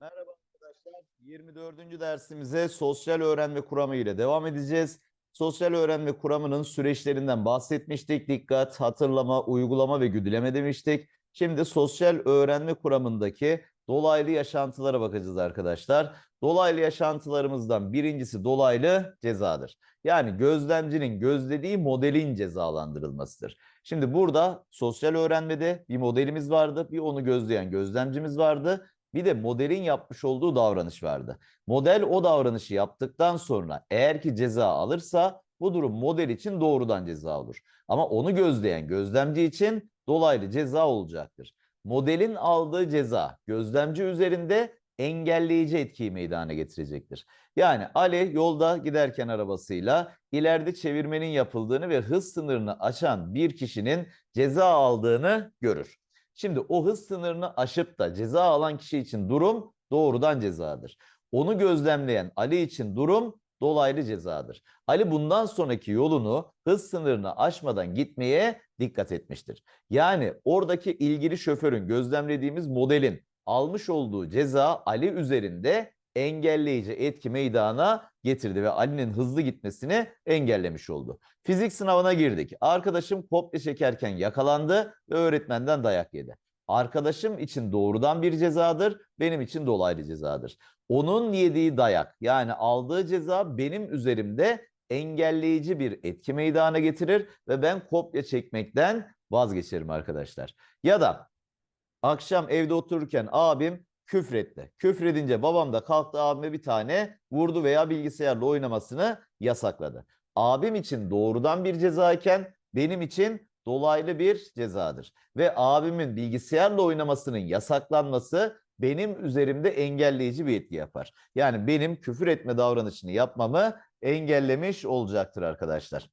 Merhaba arkadaşlar. 24. dersimize sosyal öğrenme kuramı ile devam edeceğiz. Sosyal öğrenme kuramının süreçlerinden bahsetmiştik. Dikkat, hatırlama, uygulama ve güdüleme demiştik. Şimdi sosyal öğrenme kuramındaki dolaylı yaşantılara bakacağız arkadaşlar. Dolaylı yaşantılarımızdan birincisi dolaylı cezadır. Yani gözlemcinin gözlediği modelin cezalandırılmasıdır. Şimdi burada sosyal öğrenmede bir modelimiz vardı, bir onu gözleyen gözlemcimiz vardı. Bir de modelin yapmış olduğu davranış vardı. Model o davranışı yaptıktan sonra eğer ki ceza alırsa bu durum model için doğrudan ceza olur. Ama onu gözleyen gözlemci için dolaylı ceza olacaktır. Modelin aldığı ceza gözlemci üzerinde engelleyici etkiyi meydana getirecektir. Yani Ali yolda giderken arabasıyla ileride çevirmenin yapıldığını ve hız sınırını aşan bir kişinin ceza aldığını görür. Şimdi o hız sınırını aşıp da ceza alan kişi için durum doğrudan cezadır. Onu gözlemleyen Ali için durum dolaylı cezadır. Ali bundan sonraki yolunu hız sınırını aşmadan gitmeye dikkat etmiştir. Yani oradaki ilgili şoförün gözlemlediğimiz modelin almış olduğu ceza Ali üzerinde engelleyici etki meydana getirdi ve Ali'nin hızlı gitmesini engellemiş oldu. Fizik sınavına girdik. Arkadaşım kopya çekerken yakalandı ve öğretmenden dayak yedi. Arkadaşım için doğrudan bir cezadır, benim için dolaylı cezadır. Onun yediği dayak yani aldığı ceza benim üzerimde engelleyici bir etki meydana getirir ve ben kopya çekmekten vazgeçerim arkadaşlar. Ya da akşam evde otururken abim küfretti. Küfredince babam da kalktı abime bir tane vurdu veya bilgisayarla oynamasını yasakladı. Abim için doğrudan bir cezayken benim için dolaylı bir cezadır. Ve abimin bilgisayarla oynamasının yasaklanması benim üzerimde engelleyici bir etki yapar. Yani benim küfür etme davranışını yapmamı engellemiş olacaktır arkadaşlar.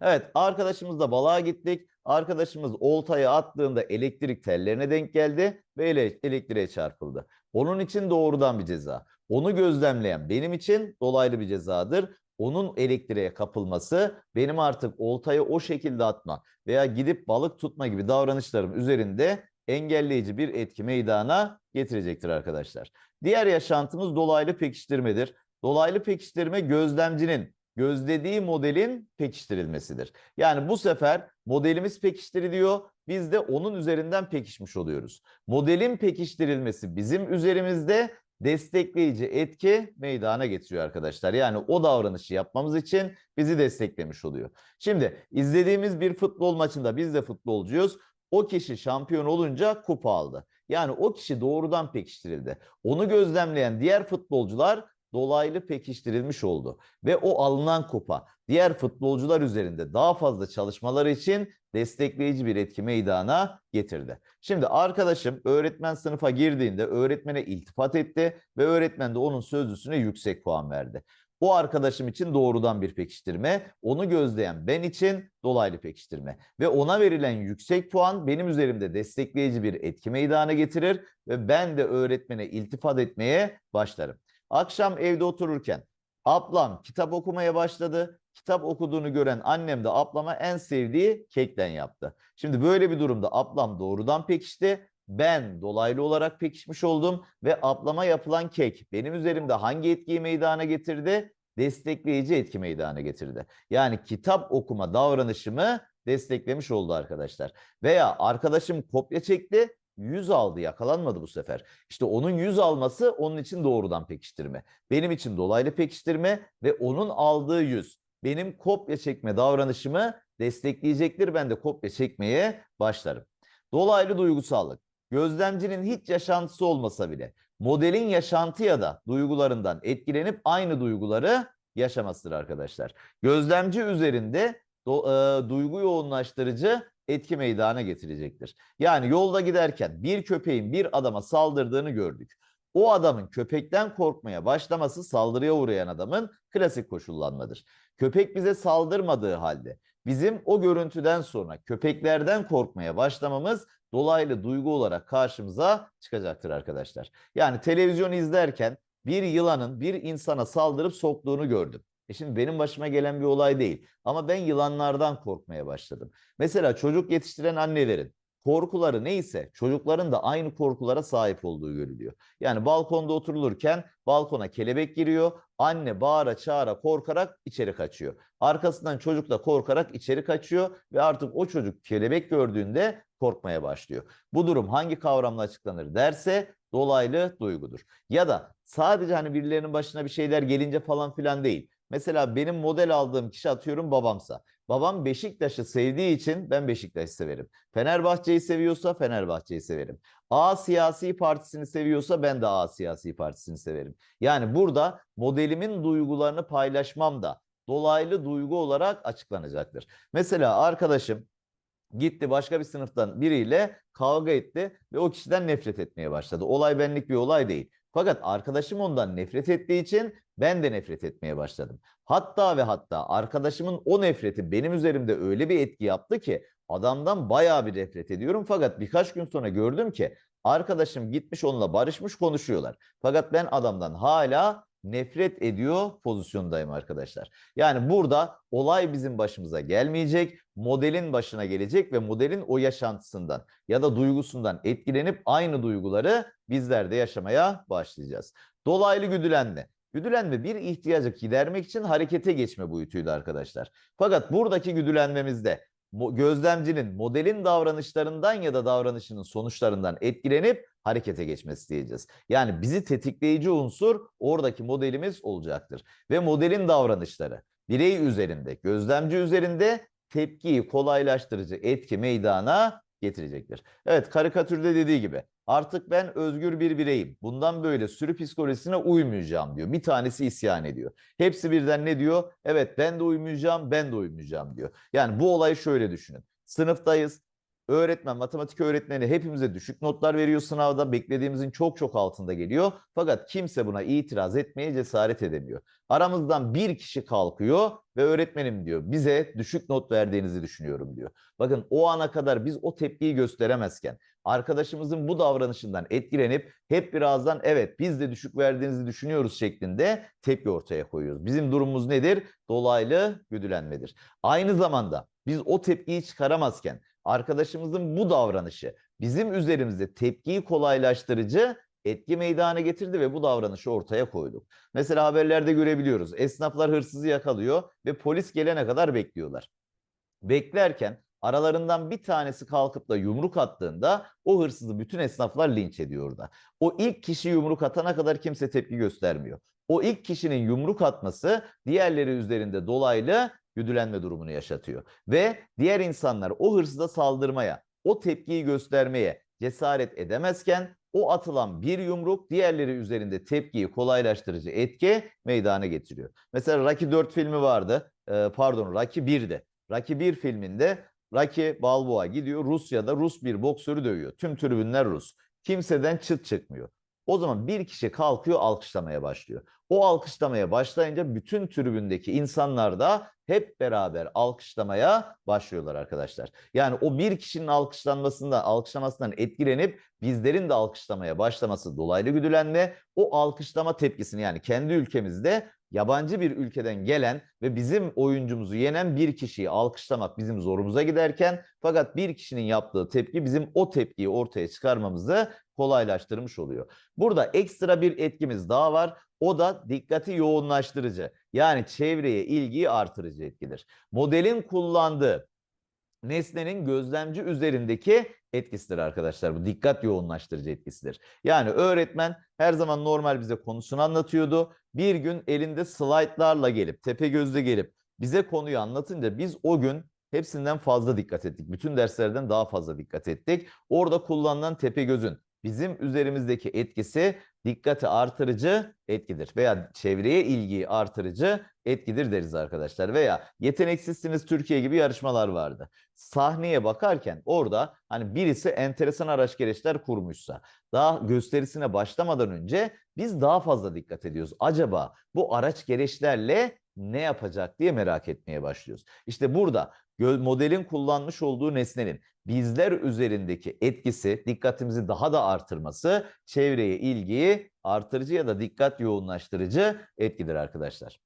Evet arkadaşımızla balığa gittik. Arkadaşımız oltayı attığında elektrik tellerine denk geldi ve ele elektriğe çarpıldı. Onun için doğrudan bir ceza. Onu gözlemleyen benim için dolaylı bir cezadır. Onun elektriğe kapılması benim artık oltayı o şekilde atma veya gidip balık tutma gibi davranışlarım üzerinde engelleyici bir etki meydana getirecektir arkadaşlar. Diğer yaşantımız dolaylı pekiştirmedir. Dolaylı pekiştirme gözlemcinin gözlediği modelin pekiştirilmesidir. Yani bu sefer modelimiz pekiştiriliyor, biz de onun üzerinden pekişmiş oluyoruz. Modelin pekiştirilmesi bizim üzerimizde destekleyici etki meydana getiriyor arkadaşlar. Yani o davranışı yapmamız için bizi desteklemiş oluyor. Şimdi izlediğimiz bir futbol maçında biz de futbolcuyuz. O kişi şampiyon olunca kupa aldı. Yani o kişi doğrudan pekiştirildi. Onu gözlemleyen diğer futbolcular dolaylı pekiştirilmiş oldu. Ve o alınan kupa diğer futbolcular üzerinde daha fazla çalışmaları için destekleyici bir etki meydana getirdi. Şimdi arkadaşım öğretmen sınıfa girdiğinde öğretmene iltifat etti ve öğretmen de onun sözlüsüne yüksek puan verdi. O arkadaşım için doğrudan bir pekiştirme, onu gözleyen ben için dolaylı pekiştirme ve ona verilen yüksek puan benim üzerimde destekleyici bir etki meydana getirir ve ben de öğretmene iltifat etmeye başlarım. Akşam evde otururken ablam kitap okumaya başladı. Kitap okuduğunu gören annem de ablama en sevdiği kekten yaptı. Şimdi böyle bir durumda ablam doğrudan pekişti. Ben dolaylı olarak pekişmiş oldum ve ablama yapılan kek benim üzerimde hangi etkiyi meydana getirdi? Destekleyici etki meydana getirdi. Yani kitap okuma davranışımı desteklemiş oldu arkadaşlar. Veya arkadaşım kopya çekti 100 aldı yakalanmadı bu sefer. İşte onun 100 alması onun için doğrudan pekiştirme. Benim için dolaylı pekiştirme ve onun aldığı 100 benim kopya çekme davranışımı destekleyecektir. Ben de kopya çekmeye başlarım. Dolaylı duygusallık. Gözlemcinin hiç yaşantısı olmasa bile modelin yaşantı ya da duygularından etkilenip aynı duyguları yaşamasıdır arkadaşlar. Gözlemci üzerinde do, e, duygu yoğunlaştırıcı etki meydana getirecektir. Yani yolda giderken bir köpeğin bir adama saldırdığını gördük. O adamın köpekten korkmaya başlaması saldırıya uğrayan adamın klasik koşullanmadır. Köpek bize saldırmadığı halde bizim o görüntüden sonra köpeklerden korkmaya başlamamız dolaylı duygu olarak karşımıza çıkacaktır arkadaşlar. Yani televizyon izlerken bir yılanın bir insana saldırıp soktuğunu gördüm. E şimdi benim başıma gelen bir olay değil. Ama ben yılanlardan korkmaya başladım. Mesela çocuk yetiştiren annelerin korkuları neyse çocukların da aynı korkulara sahip olduğu görülüyor. Yani balkonda oturulurken balkona kelebek giriyor. Anne bağıra çağıra korkarak içeri kaçıyor. Arkasından çocuk da korkarak içeri kaçıyor ve artık o çocuk kelebek gördüğünde korkmaya başlıyor. Bu durum hangi kavramla açıklanır derse dolaylı duygudur. Ya da sadece hani birilerinin başına bir şeyler gelince falan filan değil. Mesela benim model aldığım kişi atıyorum babamsa. Babam Beşiktaş'ı sevdiği için ben Beşiktaş'ı severim. Fenerbahçe'yi seviyorsa Fenerbahçe'yi severim. A siyasi partisini seviyorsa ben de A siyasi partisini severim. Yani burada modelimin duygularını paylaşmam da dolaylı duygu olarak açıklanacaktır. Mesela arkadaşım gitti başka bir sınıftan biriyle kavga etti ve o kişiden nefret etmeye başladı. Olay benlik bir olay değil. Fakat arkadaşım ondan nefret ettiği için ben de nefret etmeye başladım. Hatta ve hatta arkadaşımın o nefreti benim üzerimde öyle bir etki yaptı ki adamdan bayağı bir nefret ediyorum. Fakat birkaç gün sonra gördüm ki arkadaşım gitmiş onunla barışmış konuşuyorlar. Fakat ben adamdan hala nefret ediyor pozisyondayım arkadaşlar. Yani burada olay bizim başımıza gelmeyecek, modelin başına gelecek ve modelin o yaşantısından ya da duygusundan etkilenip aynı duyguları bizler de yaşamaya başlayacağız. Dolaylı güdülenme. Güdülenme bir ihtiyacı gidermek için harekete geçme boyutuydu arkadaşlar. Fakat buradaki güdülenmemizde gözlemcinin modelin davranışlarından ya da davranışının sonuçlarından etkilenip harekete geçmesi diyeceğiz. Yani bizi tetikleyici unsur oradaki modelimiz olacaktır. Ve modelin davranışları birey üzerinde, gözlemci üzerinde tepkiyi kolaylaştırıcı etki meydana getirecektir. Evet karikatürde dediği gibi artık ben özgür bir bireyim. Bundan böyle sürü psikolojisine uymayacağım diyor. Bir tanesi isyan ediyor. Hepsi birden ne diyor? Evet ben de uymayacağım, ben de uymayacağım diyor. Yani bu olayı şöyle düşünün. Sınıftayız. Öğretmen, matematik öğretmeni hepimize düşük notlar veriyor sınavda. Beklediğimizin çok çok altında geliyor. Fakat kimse buna itiraz etmeye cesaret edemiyor. Aramızdan bir kişi kalkıyor ve öğretmenim diyor bize düşük not verdiğinizi düşünüyorum diyor. Bakın o ana kadar biz o tepkiyi gösteremezken arkadaşımızın bu davranışından etkilenip hep birazdan evet biz de düşük verdiğinizi düşünüyoruz şeklinde tepki ortaya koyuyoruz. Bizim durumumuz nedir? Dolaylı güdülenmedir. Aynı zamanda biz o tepkiyi çıkaramazken arkadaşımızın bu davranışı bizim üzerimizde tepkiyi kolaylaştırıcı etki meydana getirdi ve bu davranışı ortaya koyduk. Mesela haberlerde görebiliyoruz. Esnaflar hırsızı yakalıyor ve polis gelene kadar bekliyorlar. Beklerken aralarından bir tanesi kalkıp da yumruk attığında o hırsızı bütün esnaflar linç ediyor orada. O ilk kişi yumruk atana kadar kimse tepki göstermiyor. O ilk kişinin yumruk atması diğerleri üzerinde dolaylı güdülenme durumunu yaşatıyor. Ve diğer insanlar o hırsıza saldırmaya, o tepkiyi göstermeye cesaret edemezken o atılan bir yumruk diğerleri üzerinde tepkiyi kolaylaştırıcı etki meydana getiriyor. Mesela Rocky 4 filmi vardı. Ee, pardon Rocky 1'de. Rocky 1 filminde Rocky Balboa gidiyor Rusya'da Rus bir boksörü dövüyor. Tüm tribünler Rus. Kimseden çıt çıkmıyor. O zaman bir kişi kalkıyor alkışlamaya başlıyor. O alkışlamaya başlayınca bütün tribündeki insanlar da hep beraber alkışlamaya başlıyorlar arkadaşlar. Yani o bir kişinin alkışlanmasından, alkışlamasından etkilenip bizlerin de alkışlamaya başlaması dolaylı güdülenme o alkışlama tepkisini yani kendi ülkemizde yabancı bir ülkeden gelen ve bizim oyuncumuzu yenen bir kişiyi alkışlamak bizim zorumuza giderken fakat bir kişinin yaptığı tepki bizim o tepkiyi ortaya çıkarmamızı kolaylaştırmış oluyor. Burada ekstra bir etkimiz daha var. O da dikkati yoğunlaştırıcı. Yani çevreye ilgiyi artırıcı etkidir. Modelin kullandığı nesnenin gözlemci üzerindeki etkisidir arkadaşlar. Bu dikkat yoğunlaştırıcı etkisidir. Yani öğretmen her zaman normal bize konusunu anlatıyordu. Bir gün elinde slaytlarla gelip, tepe gözle gelip bize konuyu anlatınca biz o gün hepsinden fazla dikkat ettik. Bütün derslerden daha fazla dikkat ettik. Orada kullanılan tepe gözün bizim üzerimizdeki etkisi dikkati artırıcı etkidir veya çevreye ilgiyi artırıcı etkidir deriz arkadaşlar. Veya yeteneksizsiniz Türkiye gibi yarışmalar vardı. Sahneye bakarken orada hani birisi enteresan araç gereçler kurmuşsa daha gösterisine başlamadan önce biz daha fazla dikkat ediyoruz. Acaba bu araç gereçlerle ne yapacak diye merak etmeye başlıyoruz. İşte burada modelin kullanmış olduğu nesnenin bizler üzerindeki etkisi, dikkatimizi daha da artırması çevreye ilgiyi artırıcı ya da dikkat yoğunlaştırıcı etkidir arkadaşlar.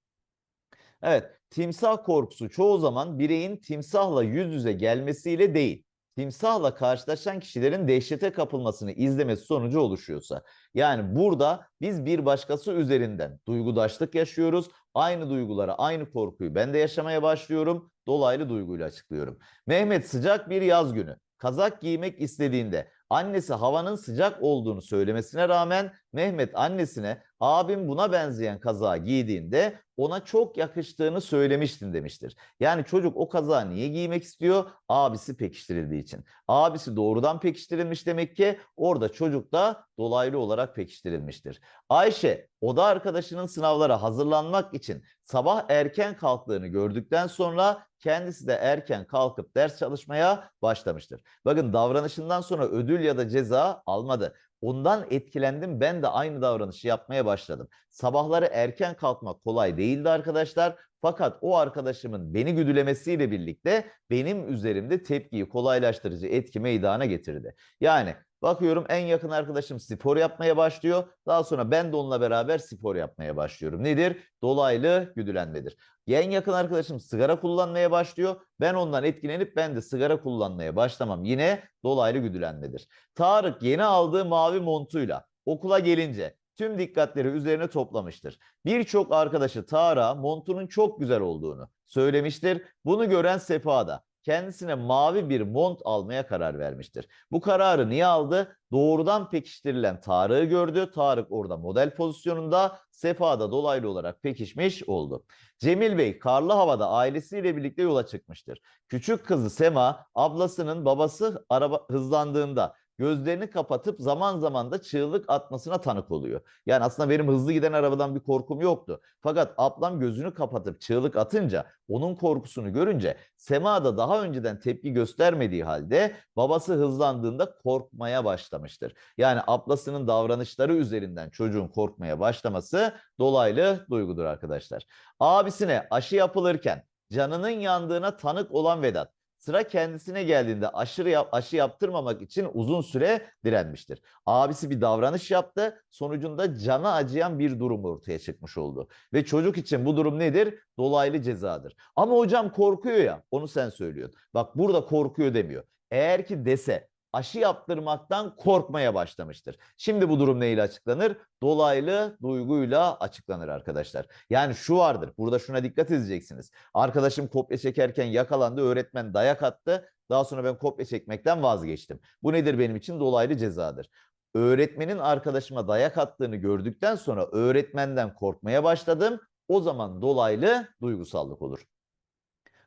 Evet, timsah korkusu çoğu zaman bireyin timsahla yüz yüze gelmesiyle değil, timsahla karşılaşan kişilerin dehşete kapılmasını izlemesi sonucu oluşuyorsa. Yani burada biz bir başkası üzerinden duygudaşlık yaşıyoruz. Aynı duyguları, aynı korkuyu ben de yaşamaya başlıyorum. Dolaylı duyguyla açıklıyorum. Mehmet sıcak bir yaz günü kazak giymek istediğinde annesi havanın sıcak olduğunu söylemesine rağmen Mehmet annesine abim buna benzeyen kazağı giydiğinde ona çok yakıştığını söylemiştin demiştir. Yani çocuk o kazağı niye giymek istiyor? Abisi pekiştirildiği için. Abisi doğrudan pekiştirilmiş demek ki orada çocuk da dolaylı olarak pekiştirilmiştir. Ayşe oda arkadaşının sınavlara hazırlanmak için sabah erken kalktığını gördükten sonra kendisi de erken kalkıp ders çalışmaya başlamıştır. Bakın davranışından sonra ödül ya da ceza almadı. Ondan etkilendim ben de aynı davranışı yapmaya başladım. Sabahları erken kalkmak kolay değildi arkadaşlar. Fakat o arkadaşımın beni güdülemesiyle birlikte benim üzerimde tepkiyi kolaylaştırıcı etki meydana getirdi. Yani bakıyorum en yakın arkadaşım spor yapmaya başlıyor. Daha sonra ben de onunla beraber spor yapmaya başlıyorum. Nedir? Dolaylı güdülenmedir. En yakın arkadaşım sigara kullanmaya başlıyor. Ben ondan etkilenip ben de sigara kullanmaya başlamam. Yine dolaylı güdülenmedir. Tarık yeni aldığı mavi montuyla okula gelince tüm dikkatleri üzerine toplamıştır. Birçok arkadaşı Tarık'a montunun çok güzel olduğunu söylemiştir. Bunu gören Sefa da kendisine mavi bir mont almaya karar vermiştir. Bu kararı niye aldı? Doğrudan pekiştirilen Tarık'ı gördü. Tarık orada model pozisyonunda, Sefa da dolaylı olarak pekişmiş oldu. Cemil Bey karlı havada ailesiyle birlikte yola çıkmıştır. Küçük kızı Sema ablasının babası araba hızlandığında gözlerini kapatıp zaman zaman da çığlık atmasına tanık oluyor. Yani aslında benim hızlı giden arabadan bir korkum yoktu. Fakat ablam gözünü kapatıp çığlık atınca onun korkusunu görünce Sema da daha önceden tepki göstermediği halde babası hızlandığında korkmaya başlamıştır. Yani ablasının davranışları üzerinden çocuğun korkmaya başlaması dolaylı duygudur arkadaşlar. Abisine aşı yapılırken canının yandığına tanık olan Vedat Sıra kendisine geldiğinde aşırı yap, aşı yaptırmamak için uzun süre direnmiştir. Abisi bir davranış yaptı, sonucunda cana acıyan bir durum ortaya çıkmış oldu. Ve çocuk için bu durum nedir? Dolaylı cezadır. Ama hocam korkuyor ya, onu sen söylüyorsun. Bak burada korkuyor demiyor. Eğer ki dese aşı yaptırmaktan korkmaya başlamıştır. Şimdi bu durum neyle açıklanır? Dolaylı duyguyla açıklanır arkadaşlar. Yani şu vardır. Burada şuna dikkat edeceksiniz. Arkadaşım kopya çekerken yakalandı. Öğretmen dayak attı. Daha sonra ben kopya çekmekten vazgeçtim. Bu nedir benim için? Dolaylı cezadır. Öğretmenin arkadaşıma dayak attığını gördükten sonra öğretmenden korkmaya başladım. O zaman dolaylı duygusallık olur.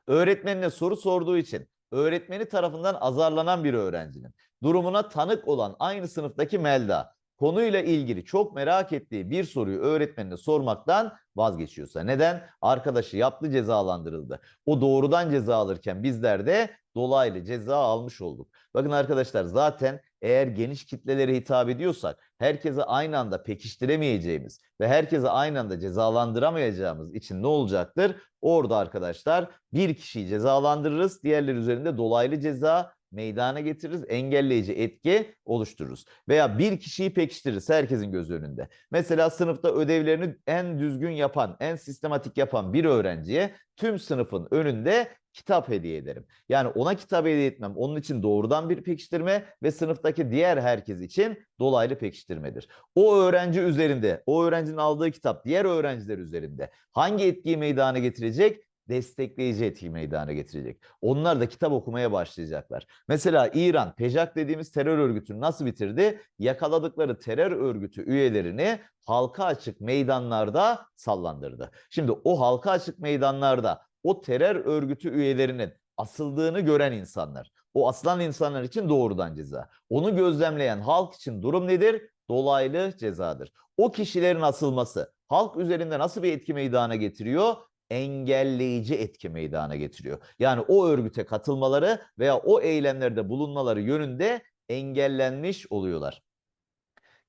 Öğretmenine soru sorduğu için öğretmeni tarafından azarlanan bir öğrencinin durumuna tanık olan aynı sınıftaki Melda konuyla ilgili çok merak ettiği bir soruyu öğretmenine sormaktan vazgeçiyorsa neden? Arkadaşı yaptı cezalandırıldı. O doğrudan ceza alırken bizler de dolaylı ceza almış olduk. Bakın arkadaşlar zaten eğer geniş kitlelere hitap ediyorsak herkese aynı anda pekiştiremeyeceğimiz ve herkese aynı anda cezalandıramayacağımız için ne olacaktır? Orada arkadaşlar bir kişiyi cezalandırırız, diğerleri üzerinde dolaylı ceza meydana getiririz, engelleyici etki oluştururuz. Veya bir kişiyi pekiştiririz herkesin göz önünde. Mesela sınıfta ödevlerini en düzgün yapan, en sistematik yapan bir öğrenciye tüm sınıfın önünde kitap hediye ederim. Yani ona kitap hediye etmem onun için doğrudan bir pekiştirme ve sınıftaki diğer herkes için dolaylı pekiştirmedir. O öğrenci üzerinde, o öğrencinin aldığı kitap diğer öğrenciler üzerinde hangi etkiyi meydana getirecek? Destekleyici etki meydana getirecek. Onlar da kitap okumaya başlayacaklar. Mesela İran, PEJAK dediğimiz terör örgütünü nasıl bitirdi? Yakaladıkları terör örgütü üyelerini halka açık meydanlarda sallandırdı. Şimdi o halka açık meydanlarda o terör örgütü üyelerinin asıldığını gören insanlar, o asılan insanlar için doğrudan ceza. Onu gözlemleyen halk için durum nedir? Dolaylı cezadır. O kişilerin asılması halk üzerinde nasıl bir etki meydana getiriyor? Engelleyici etki meydana getiriyor. Yani o örgüte katılmaları veya o eylemlerde bulunmaları yönünde engellenmiş oluyorlar.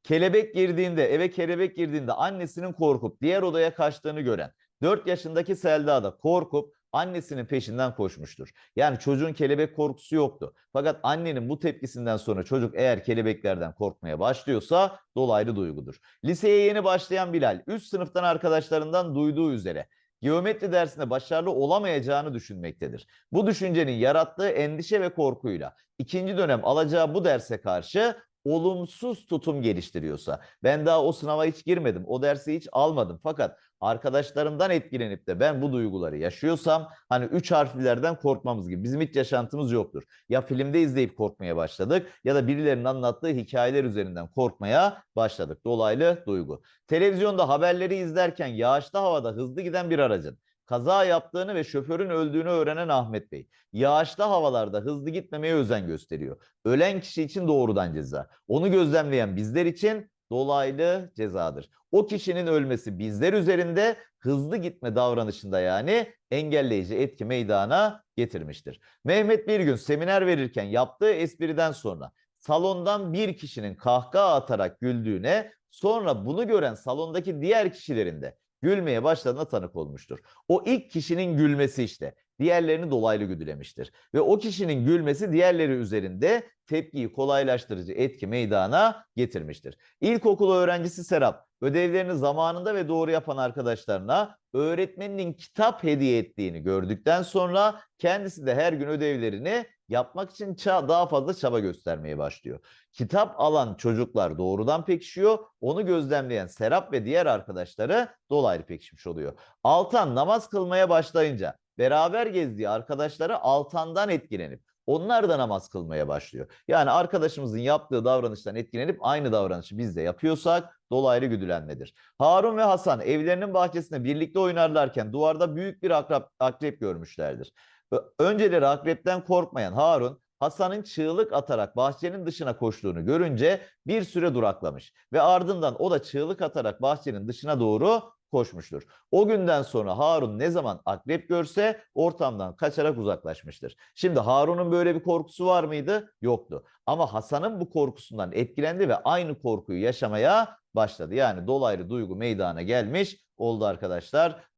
Kelebek girdiğinde, eve kelebek girdiğinde annesinin korkup diğer odaya kaçtığını gören 4 yaşındaki Selda da korkup annesinin peşinden koşmuştur. Yani çocuğun kelebek korkusu yoktu. Fakat annenin bu tepkisinden sonra çocuk eğer kelebeklerden korkmaya başlıyorsa dolaylı duygudur. Liseye yeni başlayan Bilal üst sınıftan arkadaşlarından duyduğu üzere geometri dersinde başarılı olamayacağını düşünmektedir. Bu düşüncenin yarattığı endişe ve korkuyla ikinci dönem alacağı bu derse karşı olumsuz tutum geliştiriyorsa, ben daha o sınava hiç girmedim, o dersi hiç almadım fakat arkadaşlarımdan etkilenip de ben bu duyguları yaşıyorsam hani üç harflilerden korkmamız gibi bizim hiç yaşantımız yoktur. Ya filmde izleyip korkmaya başladık ya da birilerinin anlattığı hikayeler üzerinden korkmaya başladık. Dolaylı duygu. Televizyonda haberleri izlerken yağışlı havada hızlı giden bir aracın kaza yaptığını ve şoförün öldüğünü öğrenen Ahmet Bey, yağışlı havalarda hızlı gitmemeye özen gösteriyor. Ölen kişi için doğrudan ceza. Onu gözlemleyen bizler için dolaylı cezadır. O kişinin ölmesi bizler üzerinde hızlı gitme davranışında yani engelleyici etki meydana getirmiştir. Mehmet bir gün seminer verirken yaptığı espriden sonra salondan bir kişinin kahkaha atarak güldüğüne sonra bunu gören salondaki diğer kişilerin de gülmeye başladığına tanık olmuştur. O ilk kişinin gülmesi işte diğerlerini dolaylı güdülemiştir. Ve o kişinin gülmesi diğerleri üzerinde tepkiyi kolaylaştırıcı etki meydana getirmiştir. İlkokul öğrencisi Serap ödevlerini zamanında ve doğru yapan arkadaşlarına öğretmeninin kitap hediye ettiğini gördükten sonra kendisi de her gün ödevlerini yapmak için daha fazla çaba göstermeye başlıyor. Kitap alan çocuklar doğrudan pekişiyor. Onu gözlemleyen Serap ve diğer arkadaşları dolaylı pekişmiş oluyor. Altan namaz kılmaya başlayınca beraber gezdiği arkadaşları Altan'dan etkilenip onlar da namaz kılmaya başlıyor. Yani arkadaşımızın yaptığı davranıştan etkilenip aynı davranışı biz de yapıyorsak dolaylı güdülenmedir. Harun ve Hasan evlerinin bahçesinde birlikte oynarlarken duvarda büyük bir akrep görmüşlerdir. Önceleri akrepten korkmayan Harun Hasan'ın çığlık atarak bahçenin dışına koştuğunu görünce bir süre duraklamış ve ardından o da çığlık atarak bahçenin dışına doğru koşmuştur. O günden sonra Harun ne zaman akrep görse ortamdan kaçarak uzaklaşmıştır. Şimdi Harun'un böyle bir korkusu var mıydı? Yoktu. Ama Hasan'ın bu korkusundan etkilendi ve aynı korkuyu yaşamaya başladı. Yani dolaylı duygu meydana gelmiş oldu arkadaşlar.